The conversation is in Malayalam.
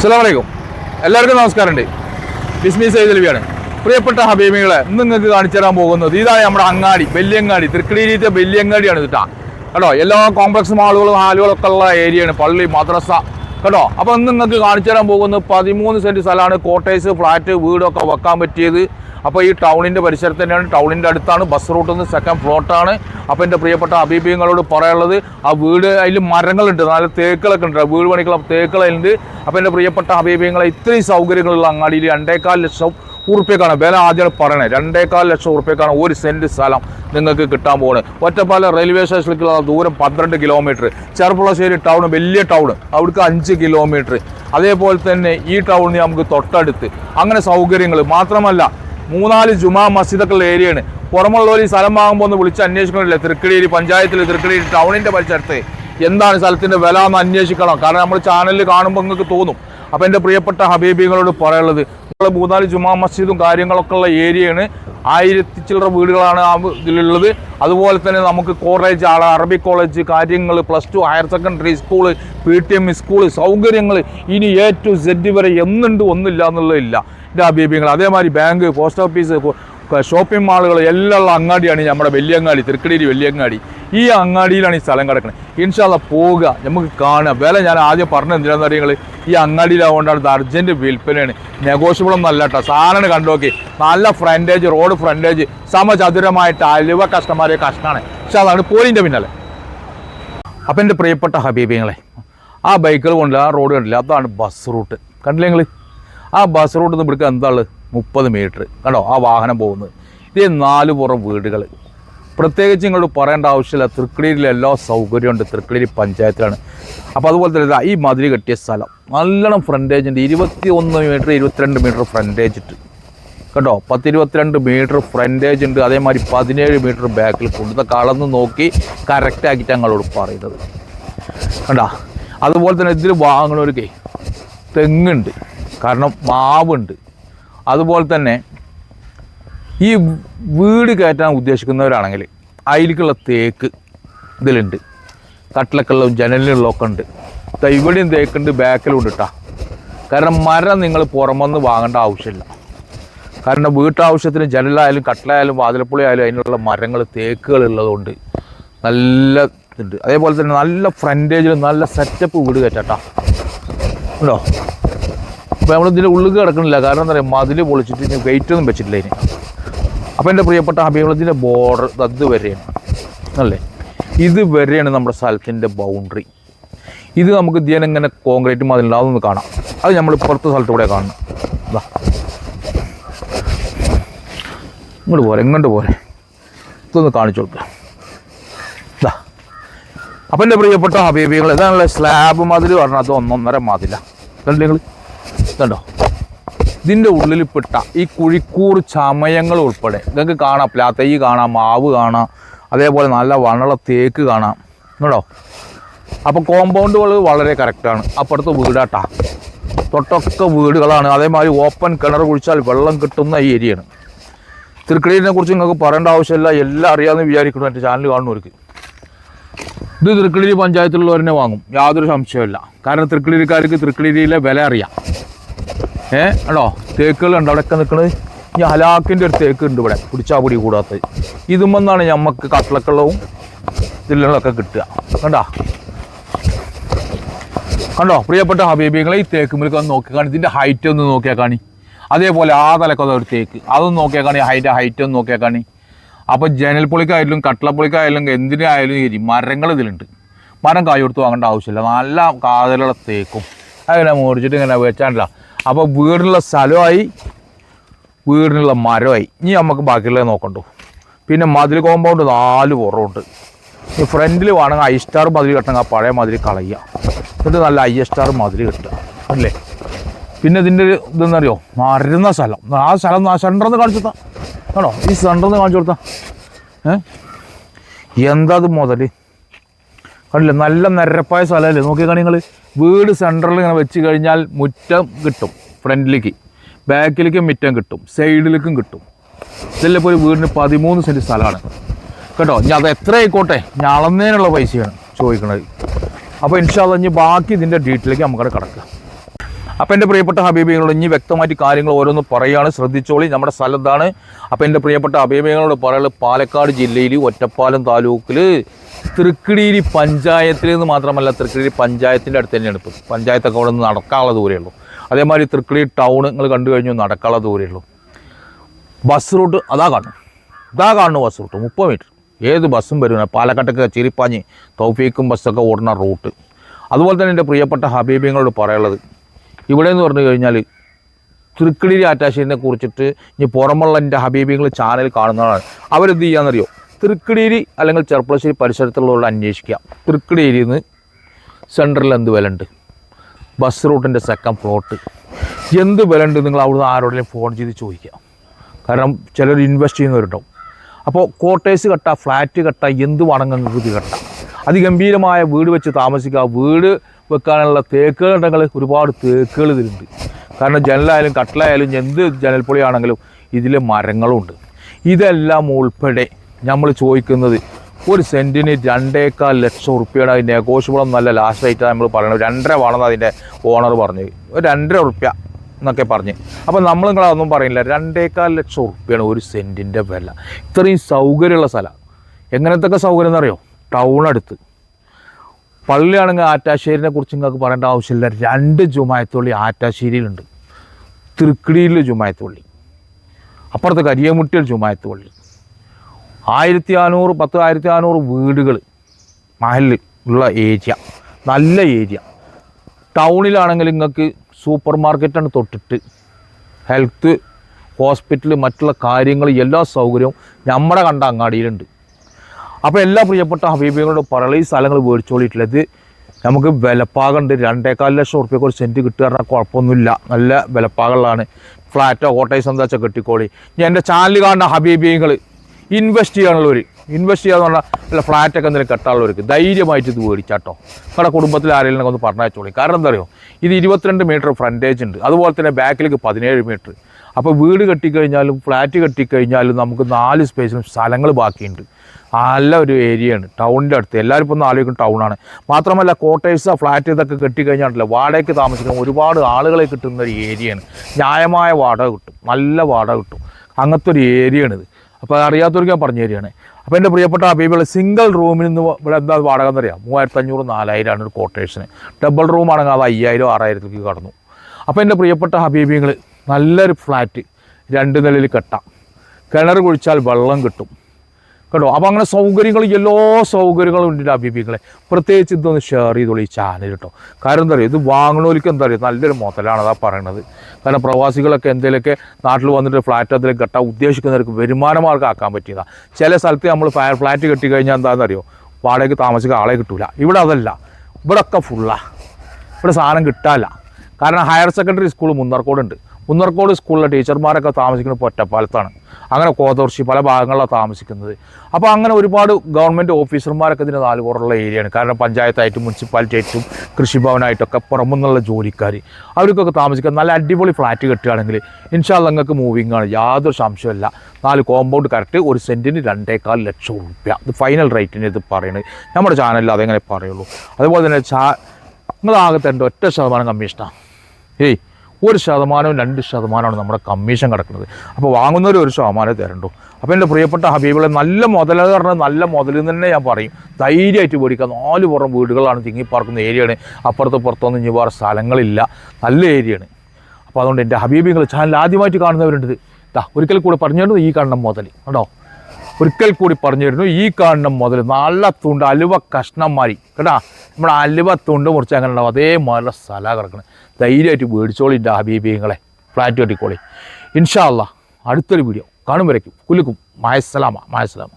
അസ്സലാമലൈക്കും. എല്ലാവർക്കും നമസ്കാരമുണ്ട്. ബിസ്മി സൈദ് ലബിയാണ് പ്രിയപ്പെട്ട ഹബീമികളെ ഇന്ന് നിങ്ങൾക്ക് കാണിച്ചു തരാൻ പോകുന്നത് ഇതാണ് നമ്മുടെ അങ്ങാടി വെല്ലിയങ്ങാടി തൃക്കടിയിലത്തെ വെല്ലിയങ്ങാടിയാണ് കേട്ടോ. കേട്ടോ എല്ലാ കോംപ്ലക്സ് മാളുകളും ഹാലുകളൊക്കെ ഉള്ള ഏരിയയാണ് പള്ളി മദ്രസ. കേട്ടോ അപ്പോൾ ഇന്ന് നിങ്ങൾക്ക് കാണിച്ചു തരാൻ പോകുന്നത് പതിമൂന്ന് സെന്റ് സ്ഥലമാണ്. കോട്ടേഴ്സ് ഫ്ലാറ്റ് വീടൊക്കെ വെക്കാൻ പറ്റിയത്. അപ്പോൾ ഈ ടൗണിന്റെ പരിസരത്ത് തന്നെയാണ്. ടൗണിന്റെ അടുത്താണ് ബസ് റൂട്ടിൽ നിന്ന് സെക്കൻഡ് ഫ്ലോട്ടാണ് അപ്പോൾ എന്റെ പ്രിയപ്പെട്ട അബീബിയങ്ങളോട് പറയാനുള്ളത് ആ വീട് അതിൽ മരങ്ങളുണ്ട് നല്ല തേക്കുകളൊക്കെ ഉണ്ട് വീട് പണിക്കുള്ള തേക്കുകളുണ്ട് അപ്പോൾ എന്റെ പ്രിയപ്പെട്ട അബീബിയങ്ങളെ ഇത്രയും സൗകര്യങ്ങളുള്ള അങ്ങാടിയിൽ രണ്ടേകാൽ ലക്ഷം ഉറുപ്പ്യക്കാണ്. വില ആദ്യം പറയണേ രണ്ടേകാൽ ലക്ഷം ഉറുപ്പ്യക്കാണ് ഒരു സെന്റ് സ്ഥലം നിങ്ങൾക്ക് കിട്ടാൻ പോകുന്നത് ഒറ്റപ്പാലം റെയിൽവേ സ്റ്റേഷനിലേക്കുള്ള ദൂരം പന്ത്രണ്ട് കിലോമീറ്റർ. ചെറുപ്പുളശ്ശേരി ടൗൺ വലിയ ടൗൺ അവിടേക്ക് അഞ്ച് കിലോമീറ്റർ. അതേപോലെ തന്നെ ഈ ടൗണിൽ നമുക്ക് തൊട്ടടുത്ത്. അങ്ങനെ സൗകര്യങ്ങൾ മാത്രമല്ല മൂന്നാൽ ജുമാ മസ്ജിദൊക്കെയുള്ള ഏരിയയാണ്. പുറമുള്ളവർ ഈ സ്ഥലം വാങ്ങുമ്പോൾ ഒന്ന് വിളിച്ച് അന്വേഷിക്കണമില്ല. തൃക്കടിയിൽ പഞ്ചായത്തിൽ തൃക്കടിയിൽ ടൗണിന്റെ പരിസരത്ത് എന്താണ് സ്ഥലത്തിന്റെ വില എന്ന് അന്വേഷിക്കണം. കാരണം നമ്മൾ ചാനലിൽ കാണുമ്പോൾ നിങ്ങൾക്ക് തോന്നും. അപ്പോൾ എന്റെ പ്രിയപ്പെട്ട ഹബീബികളോട് പറയാനുള്ളത് നമ്മൾ മൂന്നാൽ ജുമാ മസ്ജിദും കാര്യങ്ങളൊക്കെ ഉള്ള ഏരിയയാണ്. ആയിരത്തി ചില്ലറ വീടുകളാണ് ആ ഇതിലുള്ളത്. അതുപോലെ തന്നെ നമുക്ക് കോളേജ് ആൾ അറബി കോളേജ് കാര്യങ്ങൾ plus two higher secondary school P T M school സൗകര്യങ്ങൾ ഇനി എ ടു സെഡ് വരെ എന്നുണ്ട് ഒന്നില്ല എന്നുള്ളതില്ല. അബീബിങ്ങൾ അതേമാതിരി ബാങ്ക് പോസ്റ്റ് ഓഫീസ് ഷോപ്പിംഗ് മാളുകൾ എല്ലാം ഉള്ള അങ്ങാടിയാണ് നമ്മുടെ വലിയങ്ങാടി തൃക്കടിയിൽ വെല്ലിയങ്ങാടി ഈ അങ്ങാടിയിലാണ് ഈ സ്ഥലം കിടക്കുന്നത് ഇൻഷാല്ല പോവുക നമുക്ക് കാണുക വില ഞാൻ ആദ്യം പറഞ്ഞ എന്തിനാണെന്ന് അറിയങ്ങൾ ഈ അങ്ങാടിയിലാവുകൊണ്ടാണ് ഇത് അർജന്റ് വിൽപ്പനയാണ്. നെഗോഷ്യബിൾ ഒന്നും അല്ല കേട്ടോ. സാധനം കണ്ടോക്കി നല്ല ഫ്രണ്ടേജ് റോഡ് ഫ്രണ്ടേജ് സമചതുരമായിട്ട് അലുവ കസ്റ്റമാരെ കഷ്ടമാണ് പക്ഷെ അതാണ് പോലീന്റെ പിന്നാലെ. അപ്പം എന്റെ പ്രിയപ്പെട്ട ഹബീബിങ്ങളെ ആ ബൈക്കുകൾ കൊണ്ട് ആ റോഡ് കണ്ടില്ല? അതാണ് ബസ് റൂട്ട്. കണ്ടില്ലേ നിങ്ങൾ ആ ബസ് റോഡിൽ നിന്ന് ഇവിടേക്ക് എന്താണ് മുപ്പത് മീറ്റർ കണ്ടോ? ആ വാഹനം പോകുന്നത്. ഇതേ നാല് പുറം വീടുകൾ പ്രത്യേകിച്ച് ഇങ്ങോട്ട് പറയേണ്ട ആവശ്യമില്ല. തൃക്കടിയിൽ എല്ലാ സൗകര്യമുണ്ട് തൃക്കടിയിൽ പഞ്ചായത്തിലാണ്. അപ്പോൾ അതുപോലെ തന്നെ ഈ മതിരി കെട്ടിയ സ്ഥലം. നല്ലോണം ഫ്രണ്ടേജ് ഉണ്ട്. ഇരുപത്തി ഒന്ന് മീറ്റർ ഇരുപത്തിരണ്ട് മീറ്റർ ഫ്രണ്ടേജ് ഇട്ട്. കേട്ടോ പത്തിരുപത്തിരണ്ട് മീറ്റർ ഫ്രണ്ടേജ് ഉണ്ട്. അതേമാതിരി പതിനേഴ് മീറ്റർ ബാക്കിൽ കൊണ്ട്. കളന്ന് നോക്കി കറക്റ്റാക്കിയിട്ട് ഞങ്ങളോട് പറയുന്നത്. കണ്ടാ? അതുപോലെ തന്നെ ഇതിൽ വാങ്ങണവർക്ക് തെങ്ങുണ്ട്. കാരണം മാവുണ്ട്. അതുപോലെ തന്നെ ഈ വീട് കയറ്റാൻ ഉദ്ദേശിക്കുന്നവരാണെങ്കിൽ അതിലേക്കുള്ള തേക്ക് ഇതിലുണ്ട്. കട്ടിലൊക്കെയുള്ള ജനലിലുള്ളതൊക്കെ ഉണ്ട്. ഇവിടെയും തേക്കുണ്ട് ബാക്കിലും ഉണ്ട് കേട്ടോ കാരണം മരം നിങ്ങൾ പുറമെന്ന് വാങ്ങേണ്ട ആവശ്യമില്ല. കാരണം വീട്ടാവശ്യത്തിന് ജനലായാലും കട്ടിലായാലും വാതിലപ്പുളി ആയാലും അതിനുള്ള മരങ്ങൾ തേക്കുകൾ ഉള്ളതുകൊണ്ട് നല്ല ഇതുണ്ട്. അതേപോലെ തന്നെ നല്ല ഫ്രണ്ടേജിൽ നല്ല സെറ്റപ്പ് വീട് കയറ്റാട്ടോ ഉണ്ടോ? അപ്പോൾ നമ്മൾ ഇതിന്റെ ഉള്ളിൽ കിടക്കണില്ല. കാരണം എന്താ പറയുക മതിൽ പൊളിച്ചിട്ട് ഇനി വെയിറ്റ് ഒന്നും വെച്ചിട്ടില്ല ഇനി. അപ്പോൾ എന്റെ പ്രിയപ്പെട്ട അഭിമുഖത്തിന്റെ ബോർഡർ അത് വരെയാണ് അല്ലേ? ഇത് വരെയാണ് നമ്മുടെ സ്ഥലത്തിന്റെ ബൗണ്ടറി ഇത് നമുക്ക് ഇതിനെ ഇങ്ങനെ കോൺക്രീറ്റ് മതിലുണ്ട് അതൊന്ന് കാണാം. അത് നമ്മൾ പുറത്ത് സ്ഥലത്ത് കൂടെ കാണണം. ഇതാ ഇങ്ങോട്ട് പോരെ ഇങ്ങോട്ട് പോരെ. ഇതൊന്ന് കാണിച്ചു കൊടുക്കുക അപ്പം എന്റെ പ്രിയപ്പെട്ട ഹബീബികൾ ഇതാണല്ലോ സ്ലാബ് മതിൽ അത് ഒന്നൊന്നര മതിലാണ് കണ്ടില്ലേ ഇതുണ്ടോ ഇതിന്റെ ഉള്ളിൽ പെട്ട ഈ കുഴിക്കൂർ ചമയങ്ങൾ ഉൾപ്പെടെ. നിങ്ങൾക്ക് കാണാം പ്ലാത്തൈ കാണാം മാവ് കാണാം അതേപോലെ നല്ല വണള തേക്ക് കാണാം. കേട്ടോ അപ്പോൾ കോമ്പൗണ്ടുകൾ വളരെ കറക്റ്റാണ് അപ്പുറത്ത് വീടാട്ടാ. തൊട്ടൊക്കെ വീടുകളാണ്. അതേമാതിരി ഓപ്പൺ കിണർ കുഴിച്ചാൽ വെള്ളം കിട്ടുന്ന ഈ ഏരിയയാണ് തൃക്കടീനെ കുറിച്ച് നിങ്ങൾക്ക് പറയേണ്ട ആവശ്യമില്ല. എല്ലാം അറിയാമെന്ന് വിചാരിക്കണം എന്റെ ചാനൽ കാണുന്നവർക്ക്. ഇത് തൃക്കിളിരി പഞ്ചായത്തിലുള്ളവരെന്നെ വാങ്ങും. യാതൊരു സംശയമില്ല കാരണം തൃക്കിളിരിക്കാർക്ക് തൃക്കിളിരിയിലെ വില അറിയാം. ഏ ആണോ തേക്കുകളുണ്ട്. അവിടെയൊക്കെ നിൽക്കുന്നത് ഈ ഹലാക്കിന്റെ ഒരു തേക്ക് ഉണ്ട് ഇവിടെ. പിടിച്ചാ പൊടി കൂടാത്തത് ഇതുമെന്നാണ് നമുക്ക് കട്ടിളക്കുള്ളവും ഇതിലുള്ളതൊക്കെ കിട്ടുക. കണ്ടാ? കണ്ടോ? പ്രിയപ്പെട്ട ഹബീബികളെ ഈ തേക്ക് മുലക്ക് ഒന്ന് നോക്കി കാണി ഇതിന്റെ ഹൈറ്റ് ഒന്ന് നോക്കിയാൽ കാണി അതേപോലെ ആ തലക്കൊക്കെ ഒരു തേക്ക്. അതൊന്ന് നോക്കിയാൽ കാണി ഹൈറ്റ് ഹൈറ്റ് ഒന്ന് നോക്കിയാൽ കാണി അപ്പോൾ ജനൽപ്പൊളിക്കായാലും കട്ടിളപ്പൊളിക്കായാലും എന്തിനായാലും ശരി മരങ്ങൾ ഇതിലുണ്ട്. മരം കായ് കൊടുത്ത് വാങ്ങേണ്ട ആവശ്യമില്ല. നല്ല കാതലുള്ള തേക്കും. അതിനെ മുറിച്ചിട്ട് ഇങ്ങനെ വെച്ചാണ്ടില്ല. അപ്പോൾ വീടിനുള്ള സ്ഥലമായി വീടിനുള്ള മരമായി. ഇനി നമുക്ക് ബാക്കിയുള്ളത് നോക്കണ്ടു? പിന്നെ മതിൽ കോമ്പൗണ്ട് നാല് പുറമുണ്ട്. ഈ ഫ്രണ്ടിൽ വേണമെങ്കിൽ ഐ സ്റ്റാർ മതിൽ കെട്ടണമെങ്കിൽ ആ പഴയ മതിൽ കളയുക. എന്നിട്ട് നല്ല ഐ സ്റ്റാർ മതിൽ കെട്ടുക അല്ലേ? പിന്നെ ഇതിന്റെ ഒരു ഇതെന്നറിയോ? മരുന്ന സ്ഥലം. ആ സ്ഥലം സെന്ററിൽ നിന്ന് കാണിച്ചു കൊടുത്താ. ആണോ? ഈ സെന്ററിൽ നിന്ന് കാണിച്ചു കൊടുത്താ. ഏ? എന്താ അത് മുതൽ കണ്ടില്ല? നല്ല നിരപ്പായ സ്ഥലമല്ലേ? നോക്കിയാൽ നിങ്ങൾ വീട് സെന്ററിൽ ഇങ്ങനെ വെച്ച് കഴിഞ്ഞാൽ മുറ്റം കിട്ടും. ഫ്രണ്ടിലേക്ക് ബാക്കിലേക്കും മുറ്റം കിട്ടും. സൈഡിലേക്കും കിട്ടും. ഇതെല്ലാം ഇപ്പോൾ ഒരു വീടിന് പതിമൂന്ന് സെന്റ് സ്ഥലമാണ്. കേട്ടോ? ഞാൻ അത് എത്ര ആയിക്കോട്ടെ? ഞാൻ പൈസയാണ് ചോദിക്കുന്നത് അപ്പോൾ ഇൻഷാല്ല ഇനി ബാക്കി ഇതിന്റെ ഡീറ്റെയിലേക്ക് നമുക്കവിടെ കിടക്കുക അപ്പം എന്റെ പ്രിയപ്പെട്ട ഹബീബികളോട് ഇനി വ്യക്തമായിട്ട് കാര്യങ്ങൾ ഓരോന്ന് പറയുകയാണ്. ശ്രദ്ധിച്ചോളി. നമ്മുടെ സ്ഥലത്താണ്. അപ്പം എന്റെ പ്രിയപ്പെട്ട ഹബീബികളോട് പറയുന്നത് പാലക്കാട് ജില്ലയിൽ ഒറ്റപ്പാലം താലൂക്കിൽ തൃക്കിടിരി പഞ്ചായത്തിൽ നിന്ന് മാത്രമല്ല തൃക്കിടിരി പഞ്ചായത്തിന്റെ അടുത്ത് തന്നെയാണ് ഇപ്പോൾ പഞ്ചായത്തൊക്കെ അവിടെ നിന്ന് നടക്കാനുള്ള ദൂരമുള്ളൂ അതേമാതിരി തൃക്കിടി ടൗൺ നിങ്ങൾ കണ്ടു കഴിഞ്ഞു നടക്കാനുള്ള ദൂരമുള്ളൂ ബസ് റൂട്ട് അതാ കാണും ഇതാ കാണുന്നു ബസ് റൂട്ട്. മുപ്പത് മീറ്റർ. ഏത് ബസ്സും വരും പാലക്കാട്ടൊക്കെ ചിരിപ്പാഞ്ഞ് തൗഫീക്കും ബസ്സൊക്കെ ഓടുന്ന റൂട്ട്. അതുപോലെ തന്നെ എന്റെ പ്രിയപ്പെട്ട ഹബീബിങ്ങളോട് പറയാനുള്ളത് ഇവിടെ എന്ന് പറഞ്ഞു കഴിഞ്ഞാൽ തൃക്കിടിരി ആറ്റാശ്ശേരിനെ കുറിച്ചിട്ട് ഇനി പുറമുള്ള എന്റെ ഹബീബികൾ ചാനൽ കാണുന്നതാണ്. അവരെന്ത് ചെയ്യാന്നറിയോ? തൃക്കിടിരി അല്ലെങ്കിൽ ചെർപ്പളശ്ശേരി പരിസരത്തുള്ളവരോട് അന്വേഷിക്കുക. തൃക്കിടിരിയിൽ നിന്ന് സെന്ററിൽ എന്ത് വില ഉണ്ട് ബസ് റൂട്ടിന്റെ സെക്കൻഡ് പ്ലോട്ട് എന്ത് വില ഉണ്ട് നിങ്ങൾ അവിടുന്ന് ആരോടെങ്കിലും ഫോൺ ചെയ്ത് ചോദിക്കുക. കാരണം ചിലർ ഇൻവെസ്റ്റ് ചെയ്യുന്നവരുണ്ടാവും. അപ്പോൾ ക്വാർട്ടേഴ്സ് കട്ട ഫ്ലാറ്റ് കട്ട എന്ത് വേണമെങ്കിൽ നിങ്ങൾക്ക് കട്ട. അതിഗംഭീരമായ വീട് വെച്ച് താമസിക്കുക. വീട് വെക്കാനുള്ള തേക്കുകളുണ്ടെങ്കിൽ ഒരുപാട് തേക്കുകൾ ഇതിലുണ്ട്. കാരണം ജനലായാലും കട്ടിലായാലും എന്ത് ജനൽപ്പൊളിയാണെങ്കിലും ഇതിൽ മരങ്ങളുണ്ട്. ഇതെല്ലാം ഉൾപ്പെടെ നമ്മൾ ചോദിക്കുന്നത് ഒരു സെന്റിന് രണ്ടേക്കാൽ ലക്ഷം റുപ്യയുടെ അതിന്റെ നെഗോഷ്യബിളും നല്ല ലാസ്റ്റ് റേറ്റ് നമ്മൾ പറയുന്നത് രണ്ടര വേണമെന്ന് അതിന്റെ ഓണർ പറഞ്ഞു. ഒരു രണ്ടര ഉറുപ്പ്യ എന്നൊക്കെ പറഞ്ഞ്. അപ്പോൾ നമ്മൾ നിങ്ങളതൊന്നും പറയില്ല രണ്ടേക്കാൽ ലക്ഷം റുപ്യയാണ് ഒരു സെന്റിന്റെ വില. ഇത്രയും സൗകര്യമുള്ള സ്ഥലം. എങ്ങനത്തൊക്കെ സൗകര്യം എന്നറിയോ? ടൗൺ അടുത്ത്. പള്ളിയാണെങ്കിൽ ആറ്റാശ്ശേരിനെ കുറിച്ച് നിങ്ങൾക്ക് പറയേണ്ട ആവശ്യമില്ല. രണ്ട് ജുമായത്തുള്ളി ആറ്റാശ്ശേരിയിലുണ്ട്. തൃക്കിടിയിൽ ജുമായത്തുള്ളി. അപ്പുറത്ത് കരിയമുട്ടിയിൽ ജുമായത്തുള്ളി. ആയിരത്തി നാനൂറ് പത്ത് ആയിരത്തി നാനൂറ് വീടുകൾ മഹലിൽ ഉള്ള ഏരിയ. നല്ല ഏരിയ. ടൗണിലാണെങ്കിൽ നിങ്ങൾക്ക് സൂപ്പർ മാർക്കറ്റാണ് തൊട്ടിട്ട്. ഹെൽത്ത് ഹോസ്പിറ്റൽ മറ്റുള്ള കാര്യങ്ങൾ എല്ലാ സൗകര്യവും നമ്മുടെ കണ്ട അങ്ങാടിയിലുണ്ട്. അപ്പോൾ എല്ലാ പ്രിയപ്പെട്ട ഹബീബികളോട് പറയുള്ള ഈ സ്ഥലങ്ങൾ മേടിച്ചോളിയിട്ടുള്ളത്. നമുക്ക് വിലപ്പാകുണ്ട് രണ്ടേക്കാൽ ലക്ഷം ഉറുപ്പ്യക്ക് ഒരു സെന്റ് കിട്ടുക പറഞ്ഞാൽ കുഴപ്പമൊന്നുമില്ല. നല്ല വിലപ്പാകളിലാണ് ഫ്ലാറ്റോ കോട്ടേഴ്സ് എന്താ വെച്ചാൽ കെട്ടിക്കോളി. ഞാൻ എന്റെ ചാനൽ കാണുന്ന ഹബീബികൾ ഇൻവെസ്റ്റ് ചെയ്യാനുള്ളവർ ഇൻവെസ്റ്റ് ചെയ്യാന്ന് പറഞ്ഞാൽ അല്ല ഫ്ലാറ്റൊക്കെ എന്തെങ്കിലും കെട്ടാനുള്ളവർക്ക് ധൈര്യമായിട്ട് ഇത് മേടിച്ചാട്ടോ. നിങ്ങളുടെ കുടുംബത്തിൽ ആരെങ്കിലും ഒന്ന് പറഞ്ഞയച്ചോളി. കാരണം എന്താ അറിയോ? ഇത് ഇരുപത്തിരണ്ട് മീറ്റർ ഫ്രണ്ടേജ് ഉണ്ട്. അതുപോലെ തന്നെ ബാക്കിലേക്ക് പതിനേഴ് മീറ്റർ അപ്പോൾ വീട് കെട്ടിക്കഴിഞ്ഞാലും ഫ്ലാറ്റ് കെട്ടിക്കഴിഞ്ഞാലും നമുക്ക് നാല് സ്പേസിലും സ്ഥലങ്ങൾ ബാക്കിയുണ്ട്. നല്ല ഒരു ഏരിയയാണ് ടൗണിന്റെ അടുത്ത്. എല്ലാവരും ഒന്ന് ആലോചിക്കും ടൗണാണ് മാത്രമല്ല കോട്ടേഴ്സ് ഫ്ലാറ്റ് ഇതൊക്കെ കെട്ടിക്കഴിഞ്ഞാണ്ടല്ലോ വാടകയ്ക്ക് താമസിക്കുന്ന ഒരുപാട് ആളുകളെ കിട്ടുന്ന ഒരു ഏരിയയാണ് ന്യായമായ വാടക കിട്ടും. നല്ല വാടക കിട്ടും. അങ്ങനത്തെ ഒരു ഏരിയയാണിത് അപ്പോൾ അറിയാത്തവർക്ക് ഞാൻ പറഞ്ഞു തരികയാണ് അപ്പോൾ എന്റെ പ്രിയപ്പെട്ട അബീബിൾ സിംഗിൾ റൂമിൽ നിന്ന് ഇവിടെ എന്താ വാടക എന്നറിയാം? മൂവായിരത്തഞ്ഞൂറ് നാലായിരമാണ് ഒരു കോട്ടേഴ്സിന് ഡബിൾ റൂമാണെങ്കിൽ അത് അയ്യായിരം ആറായിരത്തിലേക്ക് കടന്നു. അപ്പോൾ എന്റെ പ്രിയപ്പെട്ട ഹബീബികൾ നല്ലൊരു ഫ്ലാറ്റ് രണ്ട് നിലയിൽ കെട്ടാം. കിണർ കുഴിച്ചാൽ വെള്ളം കിട്ടും. കേട്ടോ? അപ്പോൾ അങ്ങനെ സൗകര്യങ്ങൾ എല്ലാ സൗകര്യങ്ങളും ഉണ്ട് അഭിപികളെ പ്രത്യേകിച്ച് ഇതൊന്ന് ഷെയർ ചെയ്തോളൂ ഈ ചാനൽ കേട്ടോ കാരണം എന്താ പറയുക ഇത് വാങ്ങണോലിക്ക് എന്താ പറയുക നല്ലൊരു മുതലാണ് അതാ പറയണത്. കാരണം പ്രവാസികളൊക്കെ എന്തെങ്കിലുമൊക്കെ നാട്ടിൽ വന്നിട്ട് ഫ്ലാറ്റ് അതിലേക്ക് കെട്ടാൻ ഉദ്ദേശിക്കുന്നവർക്ക് വരുമാന മാർഗം ആക്കാൻ പറ്റിയതാണ് ചില സ്ഥലത്ത് നമ്മൾ ഫ്ലാറ്റ് കെട്ടി കഴിഞ്ഞാൽ എന്താണെന്നറിയോ വാടകയ്ക്ക് താമസിക്കാൻ ആളെ കിട്ടൂല. ഇവിടെ അതല്ല. ഇവിടെ ഒക്കെ ഫുള്ളാണ് ഇവിടെ സാധനം കിട്ടാല്ല. കാരണം ഹയർ സെക്കൻഡറി സ്കൂൾ മുന്നർക്കോടുണ്ട്. മുന്നർക്കോട് സ്കൂളിലെ ടീച്ചർമാരൊക്കെ താമസിക്കുന്നത് ഒറ്റപ്പാലത്താണ് അങ്ങനെ കോതോർച്ചി പല ഭാഗങ്ങളിലാണ് താമസിക്കുന്നത്. അപ്പോൾ അങ്ങനെ ഒരുപാട് ഗവൺമെന്റ് ഓഫീസർമാരൊക്കെ ഇതിന് നാല് പുറമുള്ള ഏരിയയാണ്. കാരണം പഞ്ചായത്തായിട്ടും മുനിസിപ്പാലിറ്റി ആയിട്ടും കൃഷിഭവനായിട്ടൊക്കെ പുറമെന്നുള്ള ജോലിക്കാർ അവർക്കൊക്കെ താമസിക്കാൻ നല്ല അടിപൊളി ഫ്ലാറ്റ് കെട്ടുകയാണെങ്കിൽ ഇൻഷാല്ല നിങ്ങൾക്ക് മൂവിങ് ആണ്. യാതൊരു സംശയമില്ല നാല് കോമ്പൗണ്ട് കറക്റ്റ് ഒരു സെന്റിന് രണ്ടേകാൽ ലക്ഷം റുപ്യ ഇത് ഫൈനൽ റേറ്റിന് ഇത് പറയുന്നത് നമ്മുടെ ചാനലിൽ അതെങ്ങനെ പറയുള്ളൂ. അതുപോലെ തന്നെ ചാ നിങ്ങളാകത്തേണ്ട ഒറ്റ ശതമാനം കമ്മീഷനാണ് ഏയ് ഒരു ശതമാനവും രണ്ട് ശതമാനമാണ് നമ്മുടെ കമ്മീഷൻ കിടക്കുന്നത്. അപ്പോൾ വാങ്ങുന്നവർ ഒരു ശതമാനം തരണ്ടു. അപ്പോൾ എന്റെ പ്രിയപ്പെട്ട ഹബീബിളെ നല്ല മുതൽ പറഞ്ഞാൽ നല്ല മുതൽ തന്നെ ഞാൻ പറയും. ധൈര്യമായിട്ട് മേടിക്കാം നാല് പുറം വീടുകളാണ് തിങ്ങിപ്പാർക്കുന്ന ഏരിയയാണ് അപ്പുറത്ത് പുറത്തൊന്നും ഇനി വേറെ സ്ഥലങ്ങളില്ല. നല്ല ഏരിയയാണ് അപ്പോൾ അതുകൊണ്ട് എന്റെ ഹബീബികൾ ചാനൽ ആദ്യമായിട്ട് കാണുന്നവരുണ്ട് ഇതാ. ഒരിക്കൽ കൂടെ പറഞ്ഞു ഈ കാണണം മുതൽ കേട്ടോ ഒരിക്കൽ കൂടി പറഞ്ഞു തരുന്നു ഈ കാണുന്ന മുതൽ നല്ല തുണ്ട് അലുവ കഷ്ണന്മാരി കേട്ടാ നമ്മുടെ അലുവ തുണ്ട് മുറിച്ച് അങ്ങനെ ഉണ്ടാവും അതേമാതിരി സ്ഥലം കിടക്കണം. ധൈര്യമായിട്ട് മേടിച്ചോളി എന്റെ ഹബീബിങ്ങളെ ഫ്ലാറ്റ് കെട്ടിക്കോളി. ഇൻഷാ അല്ലാ അടുത്തൊരു വീഡിയോ കാണും വരയ്ക്കും കുലുക്കും. മായസ്സലാമ മായസ്സലാമ.